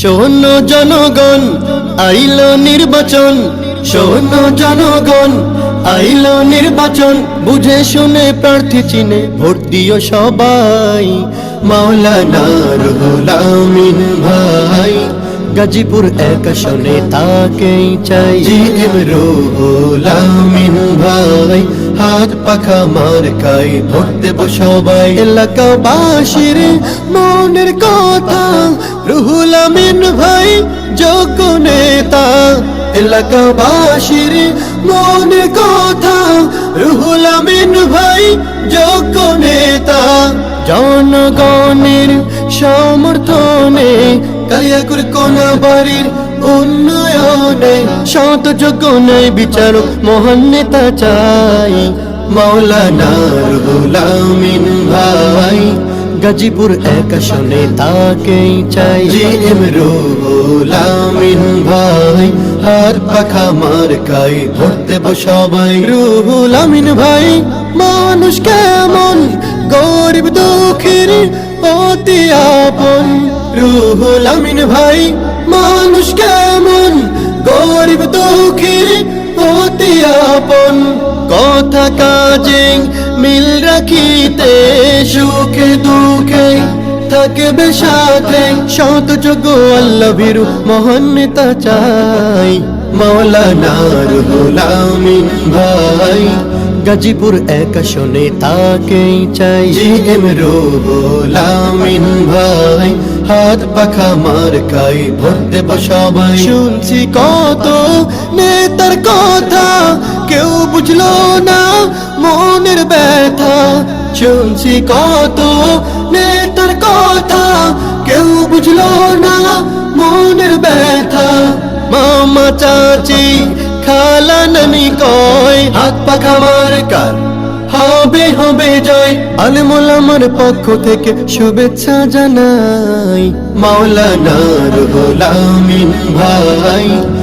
শোন জনগণ আইল নির্বাচন। শোন জনগণ আইল নির্বাচন। বুঝে শুনে প্রার্থী চিনে ভোট দিও সবাই। মাওলানা রুহুল আমিন ভাই গাজীপুর এক আসনে তাকেই চাই। জি এম রুহুল আমিন ভাই হাত পাখা মার খাই ভোট দেব সবাই। এলাকাবাসীর মনের কথা রুহুল আমিন ভাই, যোগ্য নেতা, এলাকাবাসীর মনের কথা। রুহুল আমিন ভাই, যোগ্য নেতা, জনগণের সমর্থনে কালিয়াকুর কোন বাড়ির উন্নয়নে শত যোগ্য নেই বিচারক মহান নেতা চাই। মৌলানা রুহুল আমিন ভাই গাজীপুর এক আসনে তাকেই চাই। এম আমিন ভাই হার পাখা মার খাই ভোট দেব সবাই। রুহুল আমিন ভাই মানুষ কেমন? গরিব দুঃখের অতি আপন। রুহুল আমিন ভাই মানুষ কেমন? গরিব দুঃখের অতি আপন। কথা কাজে মিল রাখিতে সুখে দুঃখে থাকবে সাথে। শত যোগ্য আল্লাহ ভীরু মহান নেতা চাই। মাওলানা রুহুল আমিন ভাই, গাজীপুর এক আসনে তাকেই চাই। এম রুহুল আমিন ভাই, হাত পাখা মার খাই ভোট দেব সবাই। শুনছি কত নেতার কথা, কেউ বুঝলো না ব্যথা শুনছি কত নেতার কথা। কেউ বুঝলো না মনের ব্যথা। মামা চাচি, খালা নানি কয়, হাত পাখা মার কার? হবে হবে জয়। আলমুল আমার পক্ষ থেকে শুভেচ্ছা জানাই। মাওলানা রুহুল আমিন ভাই।